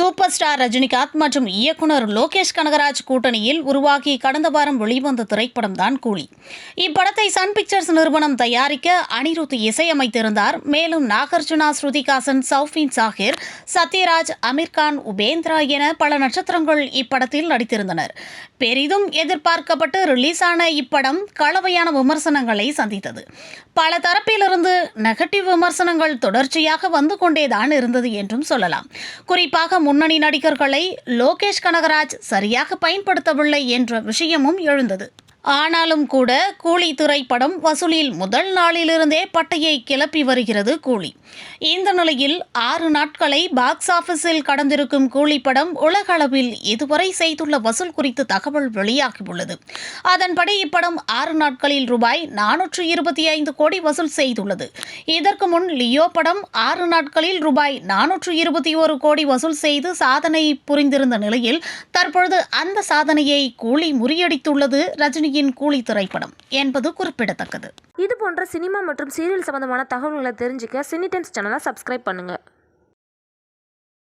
Super star Rajinikanth மற்றும் இயக்குனர் லோகேஷ் கனகராஜ் கூட்டணியில் உருவாகி கடந்த வாரம் வெளிவந்த திரைப்படம் தான் கூலி. இப்படத்தை சன் பிக்சர்ஸ் நிறுவனம் தயாரிக்க அனிருத் இசையமைத்திருந்தார். மேலும் நாகார்ஜுனா ஸ்ருதிகாசன் சௌஃபின் சாஹிர் சத்யராஜ் அமீர்கான் உபேந்திரா என பல நட்சத்திரங்கள் இப்படத்தில் நடித்திருந்தனர். பெரிதும் எதிர்பார்க்கப்பட்டு ரிலீஸ் ஆன இப்படம் கலவையான விமர்சனங்களை சந்தித்தது. பல தரப்பிலிருந்து நெகட்டிவ் விமர்சனங்கள் தொடர்ச்சியாக வந்து கொண்டேதான் இருந்தது என்றும் சொல்லலாம். குறிப்பாக முன்னணி நடிகர்களை லோகேஷ் கனகராஜ் சரியாக பயன்படுத்தவில்லை என்ற விஷயமும் எழுந்தது. ஆனாலும் கூட கூலி திரைப்படம் வசூலில் முதல் நாளிலிருந்தே பட்டையை கிளப்பி வருகிறது கூலி. இந்த நிலையில் ஆறு நாட்களை பாக்ஸ் ஆபீஸில் கடந்திருக்கும் கூலி படம் உலகளவில் இதுவரை செய்துள்ள வசூல் குறித்து தகவல் வெளியாகியுள்ளது. அதன்படி இப்படம் ஆறு நாட்களில் ரூபாய் நானூற்று இருபத்தி ஐந்து கோடி வசூல் செய்துள்ளது. இதற்கு முன் லியோ படம் ஆறு நாட்களில் ரூபாய் நானூற்று இருபத்தி ஒரு கோடி வசூல் செய்து சாதனை புரிந்திருந்த நிலையில் தற்பொழுது அந்த சாதனையை கூலி முறியடித்துள்ளது ரஜினி ரஜினியின் கூலி திரைப்படம் என்பது குறிப்பிடத்தக்கது. இது போன்ற சினிமா மற்றும் சீரியல் சம்பந்தமான தகவல்களை தெரிஞ்சுக்க சினி டைம்ஸ் சேனலை சப்ஸ்கிரைப் பண்ணுங்கள்